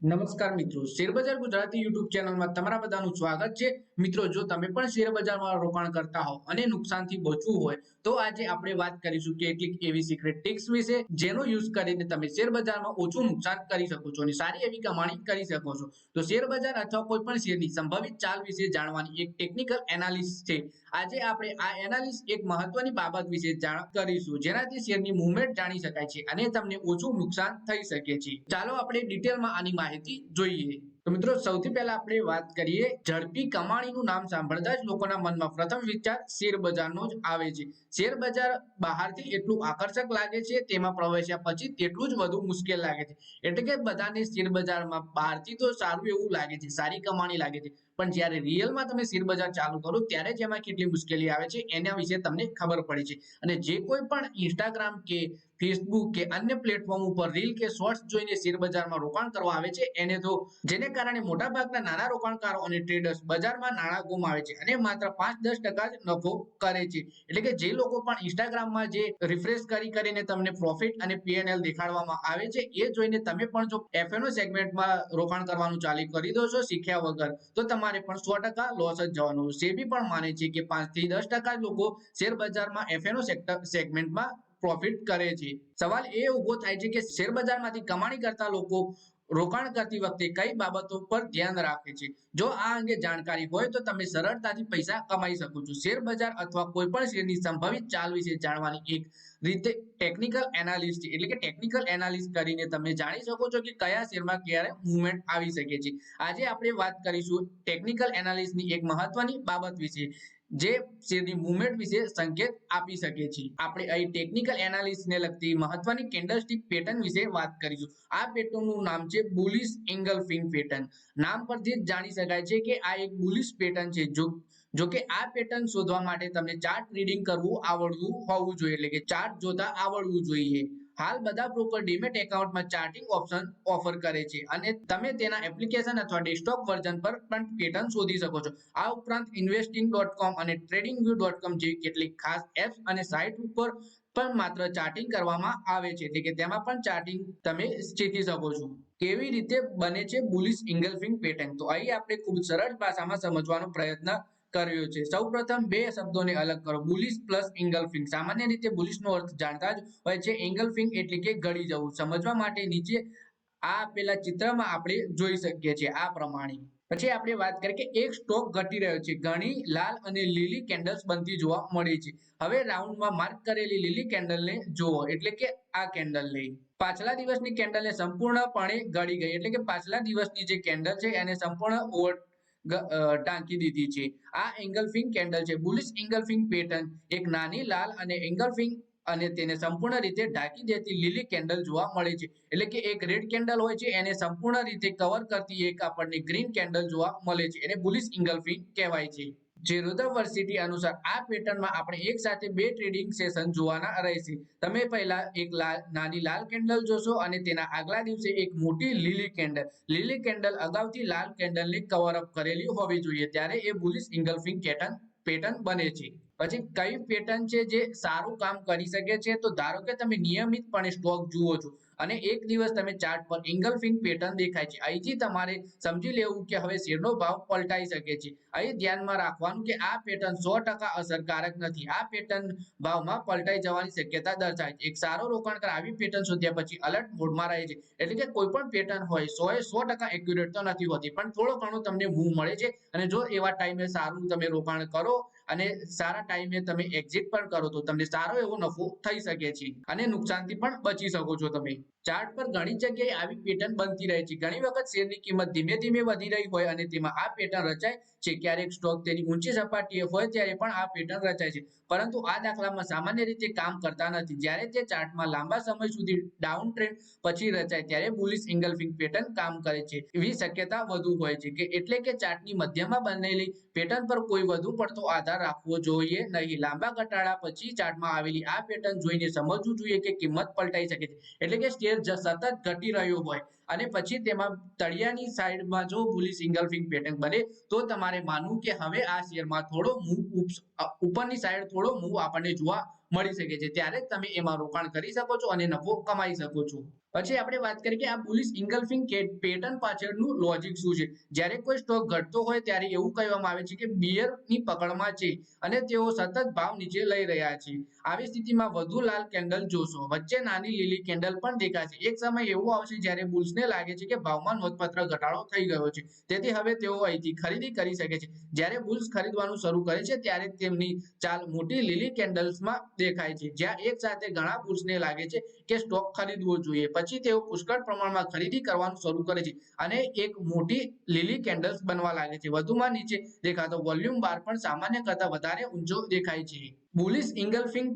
નમસ્કાર મિત્રો, શેરબજાર ગુજરાતી યુટ્યુબ ચેનલમાં તમારા બધાનું સ્વાગત છે. મિત્રો, જો તમે પણ શેરબજારમાં રોકાણ કરતા હો અને નુકસાનથી બચવું હોય, તો આજે આપણે વાત કરીશું કેટલીક એવી સિક્રેટ ટિક્સ વિશે, જેનો યુઝ કરીને તમે શેરબજારમાં ઓછું નુકસાન કરી શકો છો અને સારી એવી કમાણી કરી શકો છો. તો શેરબજાર અથવા કોઈ પણ શેરની સંભવિત ચાલ વિશે જાણવાની એક ટેકનિકલ એનાલિસિસ છે. આજે આપણે આ એનાલિસિસ એક મહત્વની બાબત વિશે જાણ કરીશું, જેનાથી શેરની મુવમેન્ટ જાણી શકાય છે અને તમને ઓછું નુકસાન થઈ શકે છે. ચાલો આપણે ડિટેલમાં આની માહિતી જોઈએ. તો મિત્રો, સૌથી પહેલા આપણે વાત કરીએ ઝડપી કમાણીનું નામ સાંભળતા જ લોકોના મનમાં પ્રથમ વિચાર શેર બજારનો જ આવે છે. શેર બજાર બહારથી એટલું આકર્ષક લાગે છે, તેમાં પ્રવેશ્યા પછી તેટલું જ વધુ મુશ્કેલ લાગે છે. એટલે કે બધાને શેર બજારમાં બહારથી તો સારું એવું લાગે છે, સારી કમાણી લાગે છે. પણ જ્યારે રિયલમાં તમે શેર બજાર ચાલુ કરો ત્યારે જ એમાં કેટલી મુશ્કેલી આવે છે એના વિશે તમને ખબર પડે છે. અને જે કોઈ પણ ઇન્સ્ટાગ્રામ કે ફેસબુક કે અન્ય પ્લેટફોર્મ ઉપર રીલ કે શોર્ટ્સ જોઈને શેરબજારમાં રોકાણ કરવા આવે છે, એને તો જેને કારણે મોટાભાગના નાના રોકાણકારો અને ટ્રેડર્સ બજારમાં નાણાં ગુમાવે છે અને માત્ર પાંચ દસ ટકા જ નફો કરે છે. એટલે કે જે લોકો પણ ઇન્સ્ટાગ્રામમાં જે રિફ્રેશ કરી કરીને તમને પ્રોફિટ અને પીએનએલ દેખાડવામાં આવે છે, એ જોઈને તમે પણ જો એફએનઓ સેગમેન્ટમાં રોકાણ કરવાનું ચાલુ કરી દો છો, શીખ્યા વગર, તો તમારે પણ સો ટકા લોસ જ જવાનું. સેબી પણ માને છે કે પાંચથી દસ ટકા લોકો શેર બજારમાં એફએનઓ સેગમેન્ટમાં પ્રોફિટ કરે છે. સવાલ એ ઊભો થાય છે કે શેર બજારમાંથી કમાણી કરતા લોકો રોકાણ કરતી વખતે કઈ બાબતો પર ધ્યાન રાખે છે? જો આ અંગે જાણકારી હોય તો તમે સરળતાથી પૈસા કમાઈ શકો છો. શેર બજાર અથવા કોઈ પણ શેરની સંભવિત ચાલ વિશે જાણવાની એક રીતે ટેકનિકલ એનાલિસ્ટ એટલે કે ટેકનિકલ એનાલિસ્ટ કરીને તમે જાણી શકો છો કે કયા શેરમાં ક્યારે મુવમેન્ટ આવી શકે છે. આજે આપણે વાત કરીશું ટેકનિકલ એનાલિસ્ટની એક મહત્વની બાબત વિશે, જે શેરની મુવમેન્ટ વિશે સંકેત આપી શકે છે. આપણે અહીં ટેકનિકલ એનાલિસ્ટને લગતી મહત્વની કેન્ડલસ્ટિક પેટર્ન વિશે વાત કરીશું. આ પેટર્નનું નામ છે બુલિશ એંગલફિંગ પેટર્ન નામ પરથી જ જાણી શકાય છે કે આ એક બુલિશ પેટર્ન છે, જો જો કે આ પેટર્ન શોધવા માટે તમને ચાર્ટ રીડિંગ કરવું આવડવું હોવું જોઈએ, એટલે કે ચાર્ટ જોતા આવડવું જોઈએ. હાલ બધા બ્રોકર ડીમેટ એકાઉન્ટમાં ચાર્ટિંગ ઓપ્શન ઓફર કરે છે અને તમે તેના એપ્લિકેશન અથવા ડેસ્કટોપ વર્ઝન પર પણ પેટર્ન શોધી શકો છો. આ ઉપરાંત ઇન્વેસ્ટિંગ ડોટ કોમ અને ટ્રેડિંગ વ્યૂ ડોટ કોમ જેવી કેટલીક ખાસ એપ્સ અને સાઇટ ઉપર પણ માત્ર ચાર્ટિંગ કરવામાં આવે છે. એટલે કે તેમાં પણ ચાર્ટિંગ તમે શીખી શકો છો. કેવી રીતે બને છે બુલિશ ઇંગલફિંગ પેટર્ન તો અહીં આપણે ખૂબ સરળ ભાષામાં સમજવાનો પ્રયત્ન કર્યો છે. સૌપ્રથમ બે શબ્દોને અલગ કરો. બુલિશ પ્લસ એંગલફિંગ સામાન્ય રીતે બુલિશનો અર્થ જાણતા જ હોય છે. એંગલફિંગ એટલે કે ગળી જવું. સમજવા માટે નીચે આ આપેલા ચિત્રમાં આપણે જોઈ શકીએ છીએ આ પ્રમાણે. પછી આપણે વાત કરીએ કે એક સ્ટોક ઘટી રહ્યો છે. ઘણી લાલ અને લીલી કેન્ડલ્સ બનતી જોવા મળે છે. હવે રાઉન્ડમાં માર્ક કરેલી લીલી કેન્ડલને જુઓ. એટલે કે આ કેન્ડલને પાછલા દિવસની કેન્ડલને સંપૂર્ણપણે ગળી ગઈ. એટલે કે પાછલા દિવસની જે કેન્ડલ છે, એને સંપૂર્ણ ઓવર ટાંકી દીધી છે. આ એંગલફિંગ કેન્ડલ છે. Bullish engulfing pattern. એક નાની, લાલ અને એંગલફિંગ અને તેને સંપૂર્ણ રીતે ઢાંકી દેતી લીલી કેન્ડલ જોવા મળે છે. એટલે કે એક રેડ કેન્ડલ હોય છે, એને સંપૂર્ણ રીતે કવર કરતી એક આપણને ગ્રીન કેન્ડલ જોવા મળે છે. એને બુલિશ ઇંગલફિંગ કહેવાય છે. જેરોધા વર્સિટી અનુસાર આ પેટર્નમાં આપણે એક સાથે બે ટ્રેડિંગ સેશન જોવાના રહેશે. તમે પહેલા એક નાની લાલ કેન્ડલ જોશો અને તેના આગલા દિવસે એક મોટી લીલી કેન્ડલ. લીલી કેન્ડલ અગાઉથી લાલ કેન્ડલને કવર અપ કરેલી હોવી જોઈએ. ત્યારે એ બુલિશ ઇંગલફિંગ પેટર્ન પેટર્ન બને છે. પછી કઈ પેટર્ન છે જે સારું કામ કરી શકે છે? તો ધારો કે તમે નિયમિતપણે સ્ટોક જુઓ છો અને એક દિવસ તમે ચાર્ટ પર એંગલફિંગ પેટર્ન દેખાય છે. અહીંથી તમારે સમજી લેવું કે હવે શેરનો ભાવ પલટાઈ શકે છે. અહીં ધ્યાનમાં રાખવાનું કે આ પેટર્ન સો અસરકારક નથી. આ પેટર્ન ભાવમાં પલટાઈ જવાની શક્યતા દર્શાવે છે. એક સારો રોકાણકાર આવી પેટર્ન શોધ્યા પછી અલર્ટ મોડમાં રહે છે. એટલે કે કોઈ પણ પેટર્ન હોય, સો એ સો ટકા એક્યુરેટ તો નથી હોતી, પણ થોડો ઘણો તમને મૂવ મળે છે અને જો એવા ટાઈમે સારું તમે રોકાણ કરો અને સારા ટાઈમે તમે એક્ઝિટ પણ કરો તો તમને સારો એવો નફો થઈ શકે છે. અને નુકસાનથી પણ બચી શકો છો તમે. ચાર્ટ પર ઘણી જગ્યાએ આવી પેટર્ન બનતી રહે છે. ઘણી વખત શેરની કિંમત ધીમે ધીમે વધી રહી હોય અને તેમાં આ પેટર્ન રચાય છે. ક્યારેક સ્ટોક તેની ઊંચી સપાટીએ હોય ત્યારે પણ આ પેટર્ન રચાય છે. પરંતુ આ દાખલામાં સામાન્ય રીતે કામ કરતા નથી. જ્યારે તે ચાર્ટમાં લાંબા સમય સુધી ડાઉન ટ્રેન્ડ પછી રચાય ત્યારે બુલિશ ઇંગલફિંગ પેટર્ન કામ કરે છે. એવી શક્યતા વધુ હોય છે કે એટલે કે ચાર્ટની મધ્યમાં બનેલી પેટર્ન પર કોઈ વધુ પડતો આધાર રાખવો જોઈએ નહીં. લાંબા ઘટાડા પછી ચાર્ટમાં આવેલી આ પેટર્ન જોઈને સમજવું જોઈએ કે કિંમત પલટાઈ શકે છે. એટલે કે શેર સતત ઘટી રહ્યો હોય અને પછી તેમાં તળિયાની સાઈડમાં જો ભૂલી સિંગલ ફિંગ પેટર્ન બને, તો તમારે માનવું કે હવે આ શેરમાં થોડો મૂવ ઉપરની સાઈડ થોડો મૂવ આપણને જોવા મળી શકે છે. ત્યારે તમે એમાં રોકાણ કરી શકો છો અને નફો કમાઈ શકો છો. પછી આપણે વાત કરીએ કે આ બુલિશ ઇંગલફિંગ પેટર્ન પાછળનું લોજિક શું છે? જ્યારે કોઈ સ્ટોક ઘટતો હોય ત્યારે એવું કહેવામાં આવે છે કે બિયરની પકડમાં છે અને તેઓ સતત ભાવ નીચે લઈ રહ્યા છે. આવી સ્થિતિમાં વધુ લાલ કેન્ડલ જોશો. વચ્ચે નાની લીલી કેન્ડલ પણ દેખાશે. એક સમય એવો આવશે જ્યારે બુલ્સને લાગે છે કે ભાવમાં નોંધપાત્ર ઘટાડો થઈ ગયો છે. તેથી હવે તેઓ અહીંથી ખરીદી કરી શકે છે. જ્યારે બુલ્સ ખરીદવાનું શરૂ કરે છે, ત્યારે તેમની ચાલ મોટી લીલી કેન્ડલ્સમાં દેખાય છે. જ્યાં એક સાથે ઘણા બુલ્સને લાગે છે કે સ્ટોક ખરીદવો જોઈએ. પછી તેઓ પુષ્કળ પ્રમાણમાં ખરીદી કરવાનું શરૂ કરે છે અને એક મોટી લીલી કેન્ડલ્સ બનવા લાગે છે. વધુમાં નીચે દેખાતો વોલ્યુમ બાર પણ સામાન્ય કરતા વધારે ઊંચો દેખાય છે. બુલિશ ઇંગલફિંગ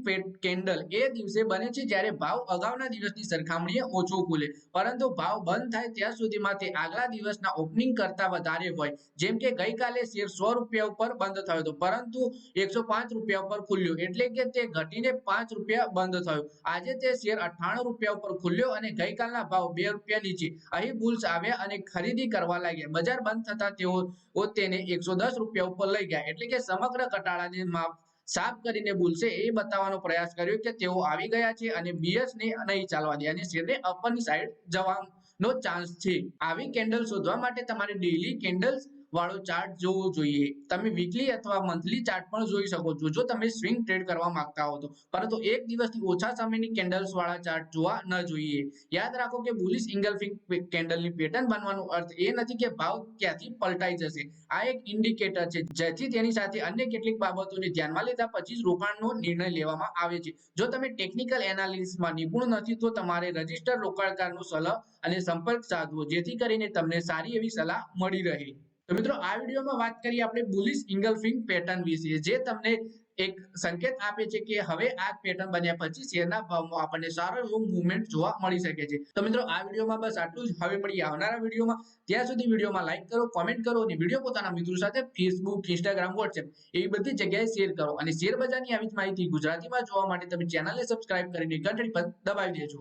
કેન્ડલ એ દિવસે બને છે જ્યારે ભાવ અગાઉના દિવસની સરખામણીએ ઓછો ખુલે. પરંતુ ભાવ બંધ થાય ત્યાં સુધીમાં તે આગલા દિવસના ઓપનિંગ કરતા વધારે હોય. જેમ કે ગઈકાલે શેર સો રૂપિયા ઉપર બંધ થયો હતો. પરંતુ એકસો રૂપિયા ઉપર ખુલ્યો. એટલે કે તે ઘટીને પાંચ રૂપિયા બંધ થયો. આજે તે શેર અઠ્ઠાણું રૂપિયા ઉપર ખુલ્યો અને ગઈકાલના ભાવ બે રૂપિયા નીચે. અહીં બુલ્સ આવ્યા અને ખરીદી કરવા લાગ્યા. બજાર બંધ થતા તેઓ તેને એકસો દસ રૂપિયા ઉપર લઈ ગયા. એટલે કે સમગ્ર ઘટાડાને માપ સાફ કરીને બોલશે એ બતાવવાનો પ્રયાસ કર્યો કે તેઓ આવી ગયા છે અને બીએસ ને નહીં ચાલવા દે અને શેરને અપરની સાઈડ જવાનો ચાન્સ છે. આવી કેન્ડલ શોધવા માટે તમારે ડેઈલી કેન્ડલ્સ વાળો ચાર્ટ જોવો જોઈએ. તમે વીકલી અથવા મંથલી ચાર્ટ પણ જોઈ શકો છો. જો તમે સ્વિંગ ટ્રેડ કરવા માંગતા હો તો. પરંતુ એક દિવસથી ઓછા સમયની કેન્ડલ્સ વાળા ચાર્ટ જોવા ન જોઈએ. યાદ રાખો કે બુલિશ ઇંગલફિંગ કેન્ડલની પેટર્ન બનવાનો અર્થ એ નથી કે ભાવ ક્યાંથી પલટાઈ જશે. આ એક ઇન્ડિકેટર છે. જેથી તેની સાથે અન્ય કેટલીક બાબતોને ધ્યાનમાં લીધા પછી જ રોકાણનો નિર્ણય લેવામાં આવે છે. જો તમે ટેકનિકલ એનાલિસિસમાં નિપુણ નથી તો તમારે રજિસ્ટર રોકાણકારનો સલાહ અને સંપર્ક સાધવો. જેથી કરીને તમને સારી એવી સલાહ મળી રહે. તો મિત્રો, આ વિડીયોમાં વાત કરીએ આપણે બુલિશ ઇંગલફિંગ પેટર્ન વિશે, જે તમને એક સંકેત આપે છે કે હવે આ પેટર્ન બન્યા પછી શેરના ભાવમાં આપણને સારો એવો મુવમેન્ટ જોવા મળી શકે છે. તો મિત્રો, આ વિડીયોમાં બસ આટલું જ. હવે મળીએ આવનારા વિડીયોમાં. ત્યાં સુધી વિડીયોમાં લાઈક કરો કોમેન્ટ કરો અને વીડિયો પોતાના મિત્રો સાથે ફેસબુક ઇન્સ્ટાગ્રામ વોટ્સએપ એવી બધી જગ્યાએ શેર કરો. અને શેર બજારની આવી જ માહિતી ગુજરાતીમાં જોવા માટે તમે ચેનલને સબસ્ક્રાઇબ કરીને ઘંટડી પર દબાવી દેજો.